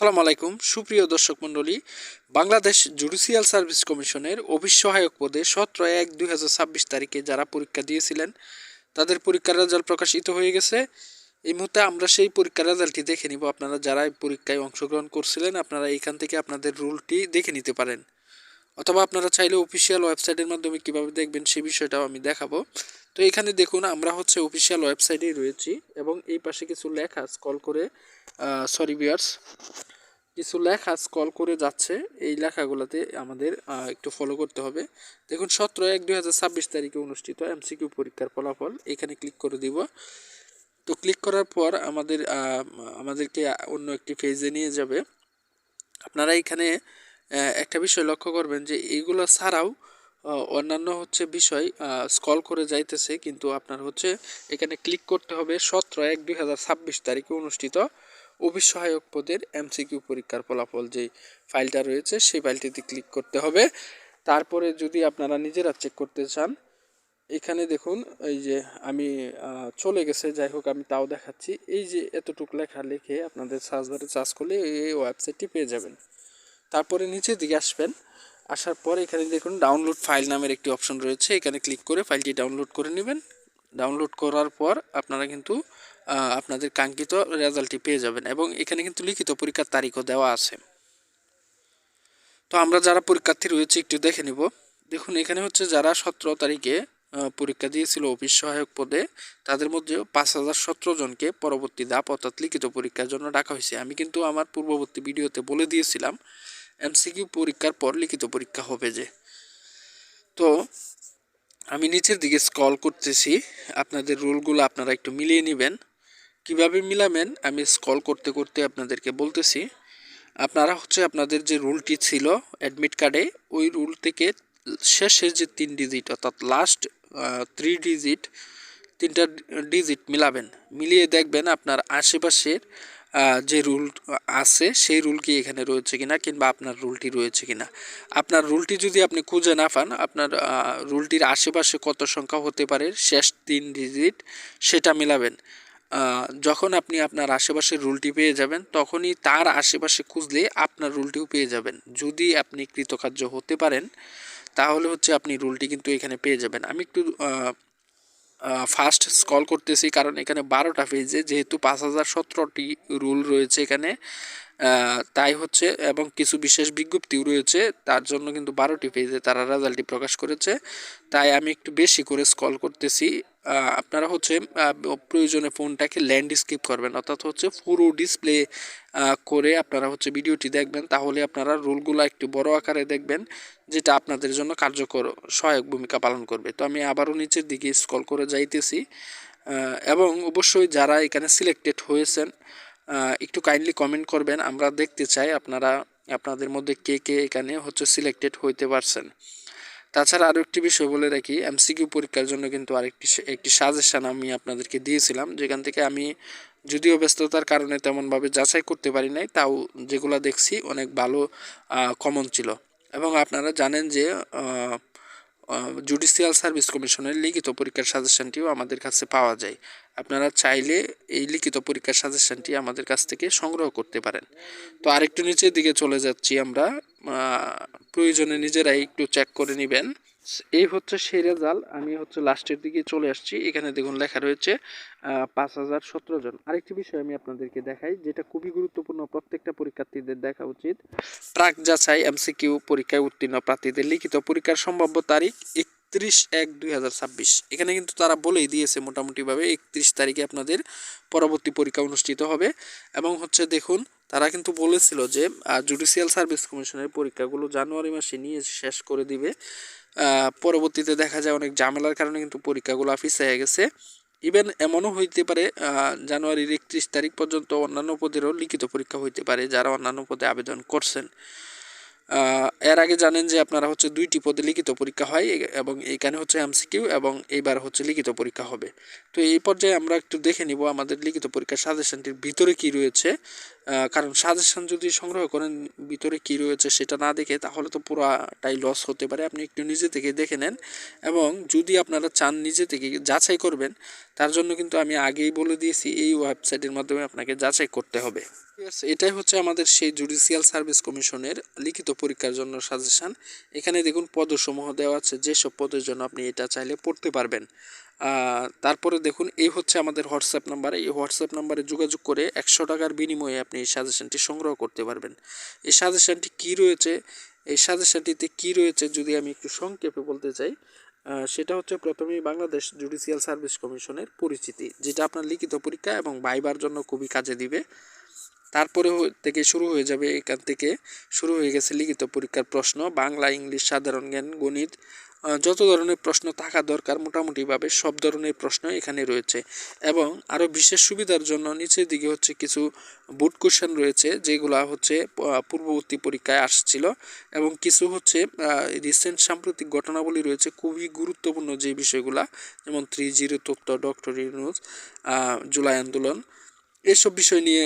আসসালামু আলাইকুম। সুপ্রিয় দর্শক মণ্ডলী, বাংলাদেশ জুডিশিয়াল সার্ভিস কমিশনের অফিস সহায়ক পদে সতেরো এক দুই তারিখে যারা পরীক্ষা দিয়েছিলেন, তাদের পরীক্ষার রেজাল্ট প্রকাশিত হয়ে গেছে। এই মুহূর্তে আমরা সেই পরীক্ষার রেজাল্টটি দেখে নিব। আপনারা যারা পরীক্ষায় অংশগ্রহণ করছিলেন, আপনারা এইখান থেকে আপনাদের রুলটি দেখে নিতে পারেন। অথবা আপনারা চাইলে অফিসিয়াল ওয়েবসাইটের মাধ্যমে কীভাবে দেখবেন সেই বিষয়টাও আমি দেখাবো। তো এখানে দেখুন, আমরা হচ্ছে অফিসিয়াল ওয়েবসাইটেই রয়েছি এবং এই পাশে কিছু লেখা স্কল করে সরি বিয়ার্স কিছু লেখা স্কল করে যাচ্ছে। এই লেখাগুলোতে আমাদের একটু ফলো করতে হবে। দেখুন, সতেরো এক দুই হাজার ছাব্বিশ তারিখে অনুষ্ঠিত এমসিকিউ পরীক্ষার ফলাফল। এখানে ক্লিক করে দিব। তো ক্লিক করার পর আমাদের আমাদেরকে অন্য একটি পেজে নিয়ে যাবে। আপনারা এখানে একটা বিষয় লক্ষ্য করবেন যে এইগুলো ছাড়াও অন্যান্য হচ্ছে বিষয় স্কল করে যাইতেছে, কিন্তু আপনার হচ্ছে এখানে ক্লিক করতে হবে সতেরো এক দুই হাজার ছাব্বিশ তারিখে অনুষ্ঠিত অফিস সহায়ক পদের এমসিকিউ পরীক্ষার ফলাফল যে ফাইলটা রয়েছে, সেই ফাইলটিতে ক্লিক করতে হবে। তারপরে যদি আপনারা নিজেরা চেক করতে চান, এখানে দেখুন, এই যে আমি চলে গেছে, যাই হোক আমি তাও দেখাচ্ছি। এই যে এতটুকু লেখা লিখে আপনাদের সার্চ বারে চার্জ করলে এই ওয়েবসাইটটি পেয়ে যাবেন। তারপরে নিচের দিকে আসবেন। আসার পর এখানে দেখুন ডাউনলোড ফাইল নামের একটি অপশন রয়েছে। এখানে ক্লিক করে ফাইলটি ডাউনলোড করে নেবেন। ডাউনলোড করার পর আপনারা কিন্তু আপনাদের কাঙ্ক্ষিত রেজাল্টটি পেয়ে যাবেন এবং এখানে কিন্তু লিখিত পরীক্ষার তারিখও দেওয়া আছে। তো আমরা যারা পরীক্ষার্থী রয়েছে, একটু দেখে নিব। দেখুন, এখানে হচ্ছে যারা সতেরো তারিখে পরীক্ষা দিয়েছিল অফিস সহায়ক পদে, তাদের মধ্যে পাঁচ হাজার সতেরো জনকে পরবর্তী ধাপ অর্থাৎ লিখিত পরীক্ষার জন্য ডাকা হয়েছে। আমি কিন্তু আমার পূর্ববর্তী ভিডিওতে বলে দিয়েছিলাম এমসিকিউ পরীক্ষার পর লিখিত পরীক্ষা হবে যে। তো, আমি নিচের দিকে স্ক্রল করতেছি। আপনাদের রুলগুলো আপনারা একটু মিলিয়ে নেবেন। কীভাবে মিলাবেন, আমি স্ক্রল করতে করতে আপনাদেরকে বলতেছি। আপনারা হচ্ছে আপনাদের যে রুলটি ছিল অ্যাডমিট কার্ডে ওই রুল থেকে শেষের যে তিন ডিজিট অর্থাৎ লাস্ট থ্রি ডিজিট তিনটা ডিজিট মিলাবেন। মিলিয়ে দেখবেন আপনার আশেপাশের যে রুল আছে, সেই রুল কি এখানে রয়েছে কিনা কিংবা আপনার রুলটি রয়েছে কিনা? আপনার রুলটি যদি আপনি খুঁজে না পান, আপনার রুলটির আশেপাশে কত সংখ্যা হতে পারে, শেষ তিন ডিজিট সেটা মিলাবেন। যখন আপনি আপনার আশেপাশের রুলটি পেয়ে যাবেন, তখনই তার আশেপাশে খুঁজলে আপনার রুলটিও পেয়ে যাবেন। যদি আপনি কৃতকার্য হতে পারেন, তাহলে হচ্ছে আপনি রুলটি কিন্তু এখানে পেয়ে যাবেন। আমি একটু ফার্স্ট স্কল করতেছি কারণ এখানে বারোটা পেজে যেহেতু পাঁচ হাজার সতেরোটি রুল রয়েছে এখানে। তাই হচ্ছে এবং কিছু বিশেষ বিজ্ঞপ্তিও রয়েছে, তার জন্য কিন্তু বারোটি পেজে তারা রেজাল্টটি প্রকাশ করেছে। তাই আমি একটু বেশি করে স্কল করতেছি। আপনারা হচ্ছে প্রয়োজনে ফোনটাকে ল্যান্ডস্কেপ করবেন, অর্থাৎ হচ্ছে পুরো ডিসপ্লে করে আপনারা হচ্ছে ভিডিওটি দেখবেন। তাহলে আপনারা রুলগুলো একটু বড় আকারে দেখবেন, যেটা আপনাদের জন্য কার্যকর, সহায়ক ভূমিকা পালন করবে। তো আমি আবারও নিচের দিকে স্কল করে যাইতেছি। এবং অবশ্যই যারা এখানে সিলেক্টেড হয়েছেন একটু কাইন্ডলি কমেন্ট করবেন। আমরা দেখতে চাই আপনারা, আপনাদের মধ্যে কে কে এখানে হচ্ছে সিলেক্টেড হইতে পারছেন। তাছাড়া আরও একটি বিষয় বলে রাখি এমসিকিউ পরীক্ষার জন্য কিন্তু আরেকটি একটি সাজেশন আমি আপনাদেরকে দিয়েছিলাম। যেখান থেকে আমি যদিও ব্যস্ততার কারণে তেমনভাবে যাচাই করতে পারি নাই, তাও যেগুলো দেখছি অনেক ভালো কমন ছিল। এবং আপনারা জানেন যে জুডিশিয়াল সার্ভিস কমিশনের লিখিত পরীক্ষার সাজেশনটিও আমাদের কাছে পাওয়া যায়। আপনারা চাইলে এই লিখিত পরীক্ষার সাজেশনটি আমাদের কাছ থেকে সংগ্রহ করতে পারেন। তো আরেকটু নিচের দিকে চলে যাচ্ছি আমরা। প্রয়োজনে নিজেরাই একটু চেক করে নেবেন। এই হচ্ছে সেই রেজাল্ট আমি হচ্ছে লাস্টের দিকে চলে আসছি। এখানে দেখুন লেখা রয়েছে পাঁচ হাজার সতেরো জন। আরেকটি বিষয় আমি আপনাদেরকে দেখাই, যেটা খুবই গুরুত্বপূর্ণ, প্রত্যেকটা পরীক্ষার্থীদের দেখা উচিত। প্রাক যাচাই, এমসিকিউ পরীক্ষায় উত্তীর্ণ প্রার্থীদের লিখিত পরীক্ষার সম্ভাব্য তারিখ একত্রিশ এক দুই এখানে কিন্তু তারা বলেই দিয়েছে মোটামুটিভাবে, একত্রিশ তারিখে আপনাদের পরবর্তী পরীক্ষা অনুষ্ঠিত হবে। এবং হচ্ছে দেখুন তারা কিন্তু বলেছিল যে জুডিশিয়াল সার্ভিস কমিশনের পরীক্ষাগুলো জানুয়ারি মাসে নিয়ে শেষ করে দিবে। পরবর্তীতে দেখা যায় অনেক ঝামেলার কারণে কিন্তু পরীক্ষাগুলো অফিস হয়ে গেছে। ইভেন এমনও হইতে পারে জানুয়ারির একত্রিশ তারিখ পর্যন্ত অন্যান্য পদেরও লিখিত পরীক্ষা হইতে পারে যারা অন্যান্য পদে আবেদন করছেন। এর আগে জানেন যে আপনারা হচ্ছে দুইটি পদে লিখিত পরীক্ষা হয়, এবং এখানে হচ্ছে এমসিকিউ এবং এইবার হচ্ছে লিখিত পরীক্ষা হবে। তো এই পর্যায়ে আমরা একটু দেখে নিব আমাদের লিখিত পরীক্ষার সাজেশনটির ভিতরে কি রয়েছে। কারণ সাজেশন যদি সংগ্রহ করেন, ভিতরে কি রয়েছে সেটা না দেখে, তাহলে তো পুরাটাই লস হতে পারে। আপনি একটু নিজে থেকে দেখে নেন এবং যদি আপনারা চান নিজে থেকে যাচাই করবেন, তার জন্য কিন্তু আমি আগেই বলে দিয়েছি, এই ওয়েবসাইটের মাধ্যমে আপনাকে যাচাই করতে হবে। এটাই হচ্ছে আমাদের সেই জুডিশিয়াল সার্ভিস কমিশনের লিখিত পরীক্ষার জন্য সাজেশান এখানে দেখুন, পদসমূহ দেওয়া আছে, যেসব পদের জন্য আপনি এটা চাইলে পড়তে পারবেন। তারপরে দেখুন, এই হচ্ছে আমাদের হোয়াটসঅ্যাপ নাম্বার। এই হোয়াটসঅ্যাপ নাম্বারে যোগাযোগ করে একশো টাকার বিনিময়ে আপনি এই সাজেশনটি সংগ্রহ করতে পারবেন। এই সাজেশনটি কী রয়েছে? এই সাজেশনটিতে কী রয়েছে যদি আমি একটু সংক্ষেপে বলতে চাই সেটা হচ্ছে প্রথমেই বাংলাদেশ জুডিশিয়াল সার্ভিস কমিশনের পরিচিতি, যেটা আপনার লিখিত পরীক্ষা এবং ভাইবার জন্য খুবই কাজে দিবে। তারপরে থেকে শুরু হয়ে যাবে, এখান থেকে শুরু হয়ে গেছে লিখিত পরীক্ষার প্রশ্ন, বাংলা, ইংলিশ, সাধারণ জ্ঞান, গণিত যত ধরনের প্রশ্ন থাকা দরকার মোটামুটিভাবে সব ধরনের প্রশ্ন এখানে রয়েছে। এবং আরও বিশেষ সুবিধার জন্য নিচের দিকে হচ্ছে কিছু বুট কোশ্চেন রয়েছে, যেগুলা হচ্ছে পূর্ববর্তী পরীক্ষায় আসছিল। এবং কিছু হচ্ছে রিসেন্ট সাম্প্রতিক ঘটনাবলী রয়েছে, খুবই গুরুত্বপূর্ণ যে বিষয়গুলা, যেমন থ্রি জিরো তথ্য ডক্টর ইউনুস জুলাই আন্দোলন। এসব বিষয় নিয়ে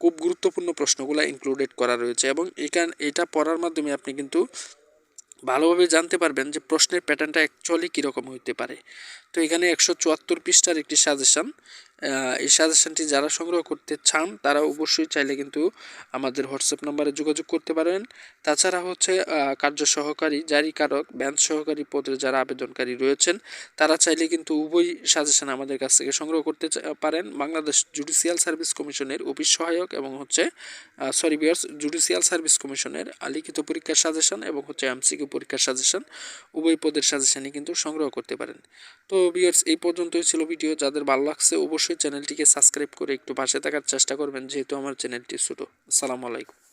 খুব গুরুত্বপূর্ণ প্রশ্নগুলো ইনক্লুডেড করা রয়েছে। এবং এখান, এটা পড়ার মাধ্যমে আপনি কিন্তু ভালোভাবে জানতে পারবেন যে প্রশ্নের প্যাটার্নটা অ্যাকচুয়ালি কীরকম হইতে পারে। তো এখানে একশো চুয়াত্তর পৃষ্ঠার একটি সাজেশন এই সাজেশনটি যারা সংগ্রহ করতে চান, তারা অবশ্যই চাইলে কিন্তু আমাদের হোয়াটসঅ্যাপ নাম্বারে যোগাযোগ করতে পারেন। তাছাড়া হচ্ছে কার্য সহকারী, জারিকারক ব্যাংক সহকারী পদের যারা আবেদনকারী রয়েছেন, তারা চাইলে কিন্তু উভয় সাজেশন আমাদের কাছ থেকে সংগ্রহ করতে পারেন। বাংলাদেশ জুডিশিয়াল সার্ভিস কমিশনের অফিস সহায়ক এবং হচ্ছে সরি বিয়ার্স জুডিশিয়াল সার্ভিস কমিশনের লিখিত পরীক্ষার সাজেশন এবং হচ্ছে এমসিকিউ পরীক্ষার সাজেশন উভয় পদের সাজেশনই কিন্তু সংগ্রহ করতে পারেন। তো বিয়ার্স এই পর্যন্তই ছিল ভিডিও। যাদের ভালো লাগছে, অবশ্যই চ্যানেলটিকে সাবস্ক্রাইব করে একটু পাশে থাকার চেষ্টা করবেন, যেহেতু আমার চ্যানেলটি ছোটো। আসসালামু আলাইকুম।